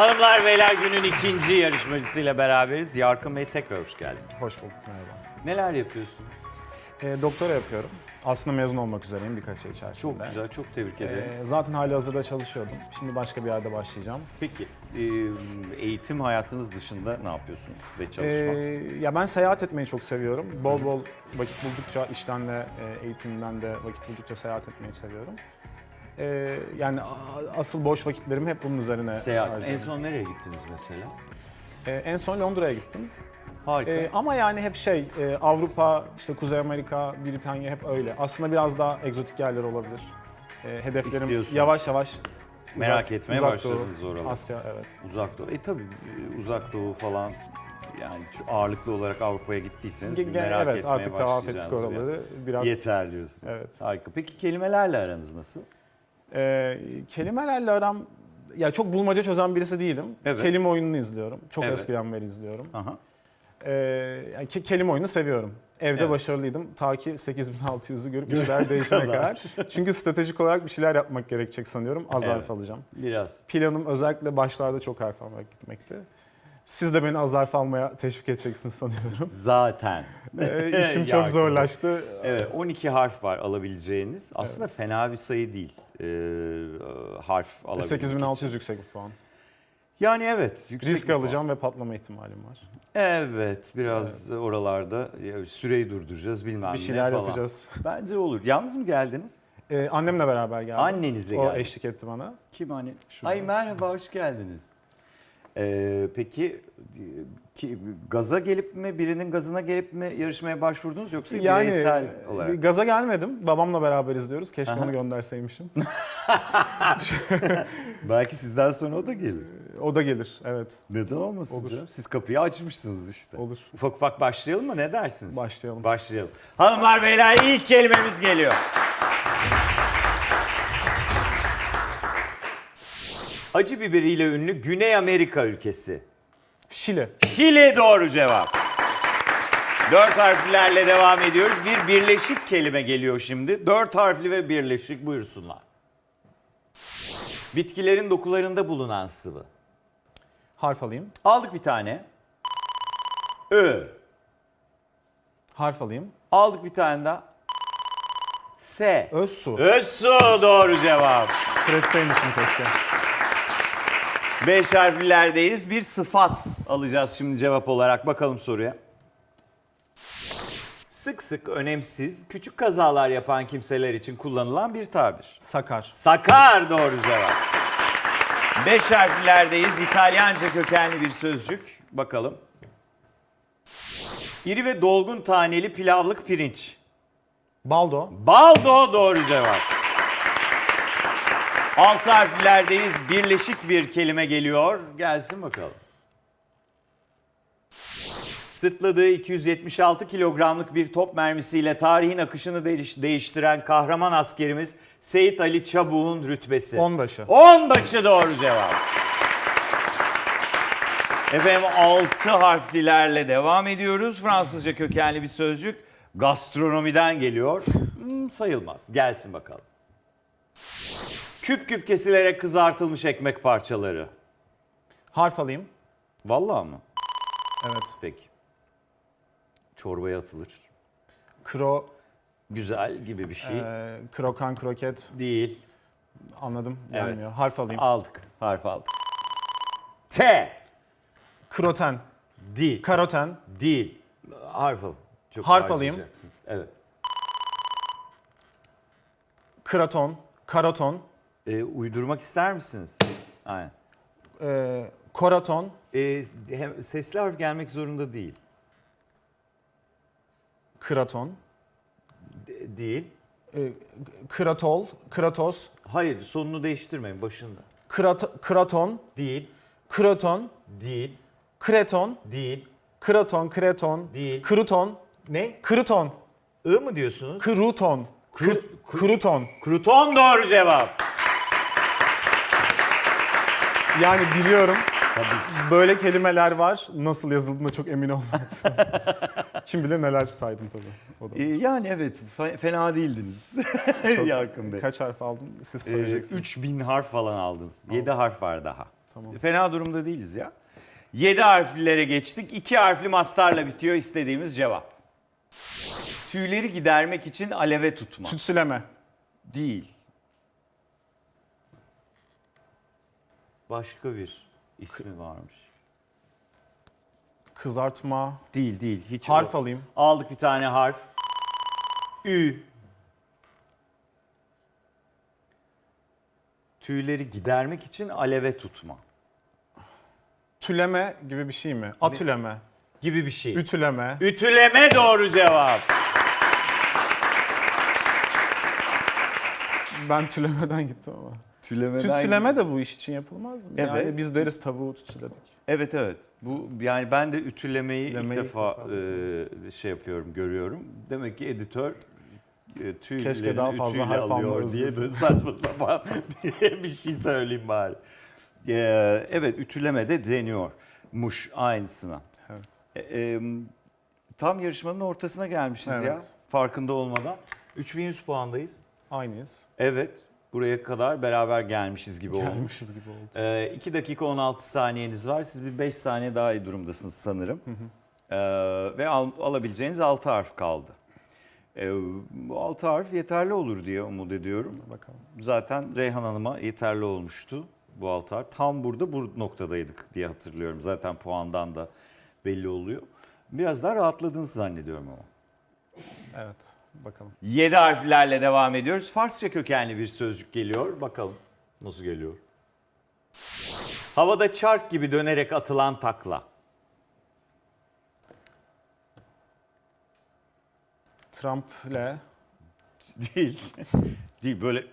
Hanımlar beyler günün ikinci yarışmacısıyla beraberiz. Yarkın Bey tekrar hoş geldiniz. Hoş bulduk merhaba. Neler yapıyorsun? E, doktora yapıyorum. Aslında mezun olmak üzereyim birkaç ay içerisinde. Çok güzel, çok tebrik ederim. E, zaten hali hazırda çalışıyordum. Şimdi başka bir yerde başlayacağım. Peki, e, eğitim hayatınız dışında ne yapıyorsun ve E, çalışmak? ya ben seyahat etmeyi çok seviyorum. Bol bol vakit buldukça işten de e, eğitimden de vakit buldukça seyahat etmeyi seviyorum. E, yani a- asıl boş vakitlerimi hep bunun üzerine Seyahat. En son nereye gittiniz mesela? E, en son Londra'ya gittim. Harika. E, ama yani hep şey e, Avrupa, işte Kuzey Amerika, Britanya hep öyle. Aslında biraz daha egzotik yerler olabilir. E, hedeflerim İstiyorsunuz. yavaş yavaş Merak etmeye uzak başladınız Doğu, oraları. Asya evet. Uzak Doğu. E tabii e, Uzak Doğu falan yani şu ağırlıklı olarak Avrupa'ya gittiyseniz bir Ge- merak evet etmeye artık tavaf ettik başlayacağınız bir yer. oraları. Biraz Yeter diyorsunuz. Evet. Harika. Peki kelimelerle aranız nasıl? E, kelimelerle aram ya çok bulmaca çözen birisi değilim. Evet. Kelime oyununu izliyorum. Çok Evet. eskiden beri izliyorum. Aha. E, yani ke- kelime oyunu seviyorum. Evde Evet. başarılıydım ta ki 8600'ü görüp işler değişene kadar. Çünkü stratejik olarak bir şeyler yapmak gerekecek sanıyorum. Az Evet. harf alacağım. Biraz. Planım özellikle başlarda çok harf almak gitmekti. Siz de beni az harf almaya teşvik edeceksiniz sanıyorum. Zaten. E, işim çok zorlaştı. Evet 12 harf var alabileceğiniz. Aslında fena bir sayı değil. Ee, harf alabilmek 8600 için. yüksek bir puan. Yani evet. Yüksek Risk bir puan. alacağım ve patlama ihtimalim var. Evet biraz oralarda ya, süreyi durduracağız bilmem Bir ne şeyler falan. yapacağız. Bence olur. Yalnız mı geldiniz? Ee, annemle beraber geldim. Annenizle O geldiniz. eşlik etti bana. Kim hani? Şurada. Ay merhaba hoş geldiniz. Ee, peki ki, gaza gelip mi birinin gazına gelip mi yarışmaya başvurdunuz yoksa Yani bireysel e, olarak? gaza gelmedim. Babamla beraber izliyoruz. Keşke Aha. onu gönderseymişim. Belki sizden sonra o da gelir. o da gelir. Evet. Neden olmasın Olur. canım? Siz kapıyı açmışsınız işte. Olur. Ufak ufak başlayalım mı? Ne dersiniz? Başlayalım. Başlayalım. Hanımlar beyler ilk kelimemiz geliyor. Acı biberiyle ünlü Güney Amerika ülkesi. Şile. Şili doğru cevap. Dört harflerle devam ediyoruz. Bir birleşik kelime geliyor şimdi. Dört harfli ve birleşik buyursunlar. Bitkilerin dokularında bulunan sıvı. Harf alayım. Aldık bir tane. Ö. Harf alayım. Aldık bir tane daha. S. Öz su. Özsu doğru cevap. Türetseymişim keşke. Beş harflilerdeyiz. Bir sıfat alacağız şimdi cevap olarak. Bakalım soruya. Sık sık önemsiz, küçük kazalar yapan kimseler için kullanılan bir tabir. Sakar. Sakar doğru cevap. Beş harflilerdeyiz. İtalyanca kökenli bir sözcük. Bakalım. İri ve dolgun taneli pilavlık pirinç. Baldo. Baldo doğru cevap. Altı harflerdeyiz. Birleşik bir kelime geliyor. Gelsin bakalım. Sırtladığı 276 kilogramlık bir top mermisiyle tarihin akışını değiş- değiştiren kahraman askerimiz Seyit Ali Çabuk'un rütbesi. Onbaşı. Onbaşı doğru cevap. Efendim altı harflilerle devam ediyoruz. Fransızca kökenli bir sözcük. Gastronomiden geliyor. Hmm, sayılmaz. Gelsin bakalım. Küp küp kesilerek kızartılmış ekmek parçaları. Harf alayım. Vallahi mı? Evet. Peki. Çorbaya atılır. Kro, Güzel gibi bir şey. e, krokan, kroket. Değil. Anladım. Evet. Gelmiyor. Harf alayım. Aldık. Harf aldık. T. Kroten. Değil. Karoten. Değil. Harf al. Çok Harf alayım. harcayacaksınız. Evet. Kraton. Karaton. Ee, uydurmak ister misiniz? Aynen. E, koraton. Ee, hem sesli harf gelmek zorunda değil. Kraton. De- değil. E, kratol. Kratos. Hayır, sonunu değiştirmeyin başında. Krat, kraton. Değil. Kraton. Değil. Kreton. Değil. Kraton. Kreton. Değil. Kruton. Ne? Kruton. I mı diyorsunuz? Kruton. Kru- Kr- Kruton. Kruton doğru cevap. Yani biliyorum Tabii. böyle kelimeler var. Nasıl yazıldığına çok emin olmadım. Kim bilir neler saydım tabii. O da. Ee, yani evet, fe- fena değildiniz. Çok- Yakın Bey. Kaç harf aldın? Siz Ee, söyleyeceksiniz. 3000 harf falan aldınız. 7 harf var daha. Tamam. Fena durumda değiliz ya. 7 harflilere geçtik. 2 harfli mastarla bitiyor istediğimiz cevap. Tüyleri gidermek için aleve tutma. Tütsüleme. Değil. Başka bir ismi varmış. Kızartma. Değil değil. Hiç Harf o. alayım. Aldık bir tane harf. Ü. Tüyleri gidermek için aleve tutma. Tüleme gibi bir şey mi? Atüleme. Gibi bir şey. Ütüleme. Ütüleme doğru cevap. Ben tülemeden gittim ama. Tülemeden Tütsüleme de bu iş için yapılmaz mı? Yani Evet. biz deriz tavuğu tütsüledik. Evet evet. Bu yani ben de ütülemeyi ilk Ütülemeyi ilk defa, defa e, şey yapıyorum, görüyorum. Demek ki editör e, tüylerini Keşke daha fazla ütüyle harf alıyor diye böyle saçma sapan bir şey söyleyeyim bari. E, evet ütüleme de deniyormuş aynısına. Evet. E, e, tam yarışmanın ortasına gelmişiz ya Evet. farkında olmadan. 3100 puandayız. Aynıyız. Evet buraya kadar beraber gelmişiz gibi olmuş. Gelmişiz gibi oldu. Ee, 2 dakika 16 saniyeniz var. Siz bir 5 saniye daha iyi durumdasınız sanırım. Ee, ve al- alabileceğiniz 6 harf kaldı. Ee, bu 6 harf yeterli olur diye umut ediyorum. Bakalım. Zaten Reyhan Hanım'a yeterli olmuştu bu 6 harf. Tam burada bu noktadaydık diye hatırlıyorum. Zaten puandan da belli oluyor. Biraz daha rahatladınız zannediyorum ama. Evet. Bakalım. 7 harflerle devam ediyoruz. Farsça kökenli bir sözcük geliyor. Bakalım nasıl geliyor? Havada çark gibi dönerek atılan takla. Trump'le Değil. Değil böyle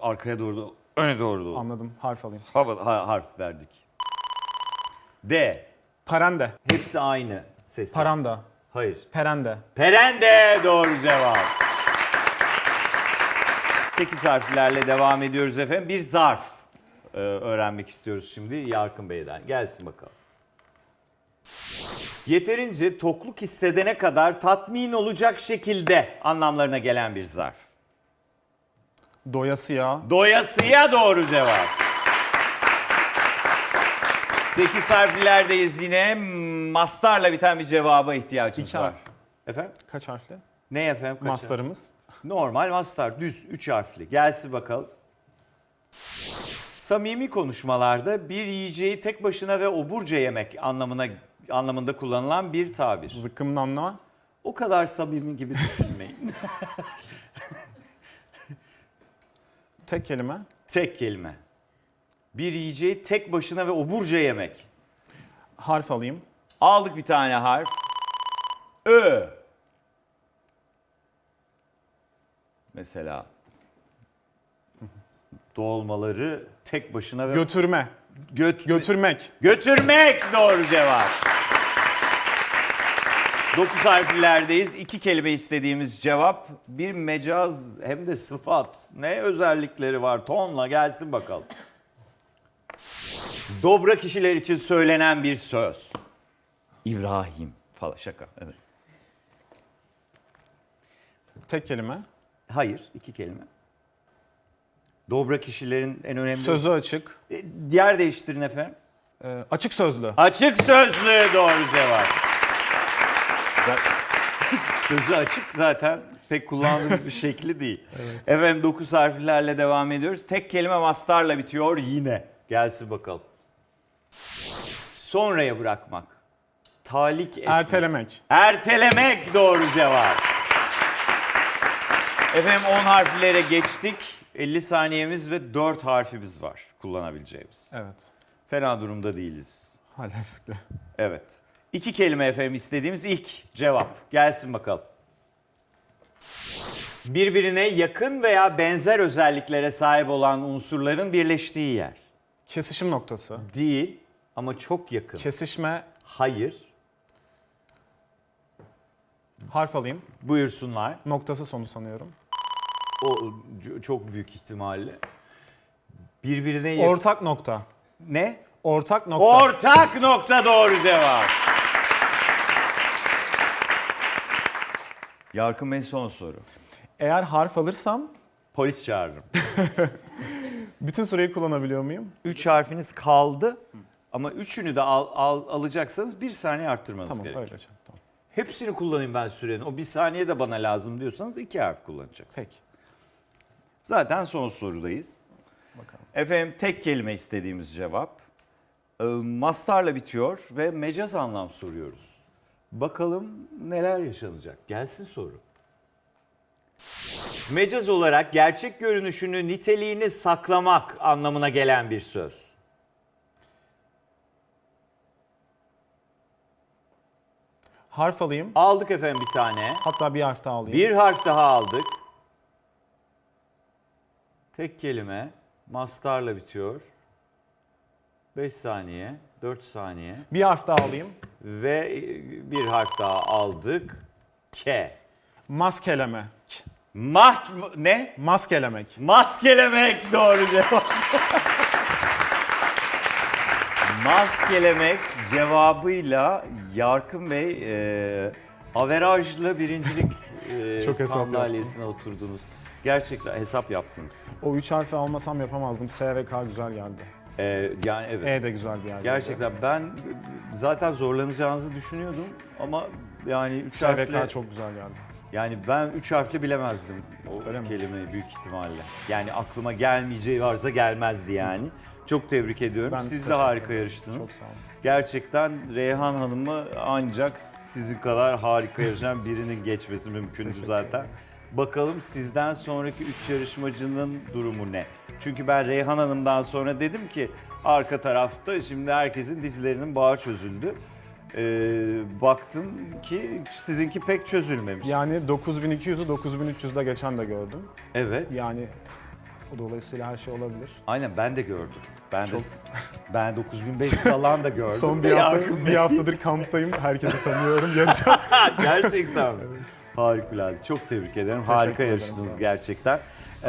arkaya doğru da öne doğru da. anladım. Harf alayım. Hava, ha- harf verdik. D. Parende. Hepsi aynı ses. Paranda. Hayır. Perende. Perende doğru cevap. 8 harflerle devam ediyoruz efendim. Bir zarf e, öğrenmek istiyoruz şimdi Yarkın Bey'den. Gelsin bakalım. Yeterince tokluk hissedene kadar tatmin olacak şekilde anlamlarına gelen bir zarf. Doyasıya. Doyasıya doğru cevap. 8 harflerdeyiz yine. Mastarla biten bir cevaba ihtiyacımız İki var. harf. Efendim? Kaç harfli? Ne efendim? Kaç Mastarımız. Normal mastar, düz, üç harfli. Gelsin bakalım. Samimi konuşmalarda bir yiyeceği tek başına ve oburca yemek anlamına anlamında kullanılan bir tabir. Zıkkımlanma. O kadar samimi gibi düşünmeyin. Tek kelime. tek kelime. Bir yiyeceği tek başına ve oburca yemek. Harf alayım. Aldık bir tane harf. Ö. Mesela dolmaları tek başına ve Götürme. göt Götürmek. Götürmek doğru cevap. 9 harflerdeyiz. İki kelime istediğimiz cevap. Bir mecaz hem de sıfat. Ne özellikleri var? Tonla gelsin bakalım. Dobra kişiler için söylenen bir söz. İbrahim falan şaka. Evet. Tek kelime. Hayır, iki kelime. Dobra kişilerin en önemli... Sözü açık. E, Yer değiştirin efendim. Ee, açık sözlü. Açık sözlü doğru cevap. Sözü açık zaten pek kullandığımız bir şekli değil. Efendim 9 harflerle devam ediyoruz. Tek kelime mastarla bitiyor yine. Gelsin bakalım. Sonraya bırakmak. Talik etmek. Ertelemek. Ertelemek doğru cevap. Efendim 10 harflere geçtik. 50 saniyemiz ve 4 harfimiz var kullanabileceğimiz. Evet. Fena durumda değiliz. Hala riskli. Evet. İki kelime efendim istediğimiz ilk cevap. Gelsin bakalım. Birbirine yakın veya benzer özelliklere sahip olan unsurların birleştiği yer. Kesişim noktası. Değil ama çok yakın. Kesişme. Hayır. Harf alayım. Buyursunlar. Noktası sonu sanıyorum. O c- çok büyük ihtimalle. Birbirine yakın. Ortak nokta. ne? Ortak nokta. Ortak nokta doğru cevap. Yarkın Bey son soru. Eğer harf alırsam Polis çağırırım. Bütün süreyi kullanabiliyor muyum? 3 harfiniz kaldı. Ama üçünü de al, al- alacaksanız bir saniye arttırmanız Tamam gerekiyor. öyle hocam. Tamam. Hepsini kullanayım ben sürenin. O bir saniye de bana lazım diyorsanız iki harf kullanacaksınız. Peki. Zaten son sorudayız. Bakalım. Efendim tek kelime istediğimiz cevap. Ee, Mastarla bitiyor ve mecaz anlam soruyoruz. Bakalım neler yaşanacak. Gelsin soru. Mecaz olarak gerçek görünüşünü, niteliğini saklamak anlamına gelen bir söz. Harf alayım. Aldık efendim bir tane. Hatta bir harf daha alayım. Bir harf daha aldık. Tek kelime. Mastarla bitiyor. 5 saniye, 4 saniye. Bir harf daha alayım. Ve e, bir harf daha aldık. K. Maskeleme. Mah ne? Maskelemek. Maskelemek doğru cevap. Maskelemek cevabıyla Yarkın Bey e, averajlı birincilik e, Çok hesap sandalyesine oturdunuz. Gerçekten hesap yaptınız. O üç harfi almasam yapamazdım. S ve K güzel geldi. E, yani evet. E de güzel bir yer. Gerçekten ben zaten zorlanacağınızı düşünüyordum ama yani üç S ve harfle, K çok güzel geldi. Yani ben üç harfli bilemezdim o Öyle mi? kelimeyi büyük ihtimalle. Yani aklıma gelmeyeceği varsa gelmezdi yani. Çok tebrik ediyorum. Ben Siz de harika ederim. yarıştınız. Çok sağ olun. Gerçekten Reyhan Hanım'ı ancak sizin kadar harika yarışan birinin geçmesi mümkündü zaten. ederim. Bakalım sizden sonraki üç yarışmacının durumu ne? Çünkü ben Reyhan Hanım'dan sonra dedim ki arka tarafta şimdi herkesin dizlerinin bağı çözüldü. Ee, baktım ki sizinki pek çözülmemiş. Yani 9200'ü 9300'de geçen de gördüm. Evet. Yani dolayısıyla her şey olabilir. Aynen ben de gördüm. Ben Çok- de ben 9500 falan da gördüm. Son bir, hafta, bir haftadır kamptayım. Herkesi tanıyorum. Yarışacağım. gerçekten mi? Harikulade. Çok tebrik ederim. Harika ederim, yarıştınız olun. gerçekten. Ee,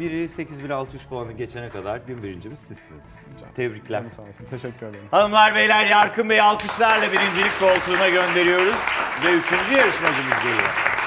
biri 8600 puanı geçene kadar gün birincimiz sizsiniz. Tebrikler. Canı sağ olsun. Teşekkür ederim. Hanımlar beyler Yarkın Bey alkışlarla birincilik koltuğuna gönderiyoruz. Ve üçüncü yarışmacımız geliyor.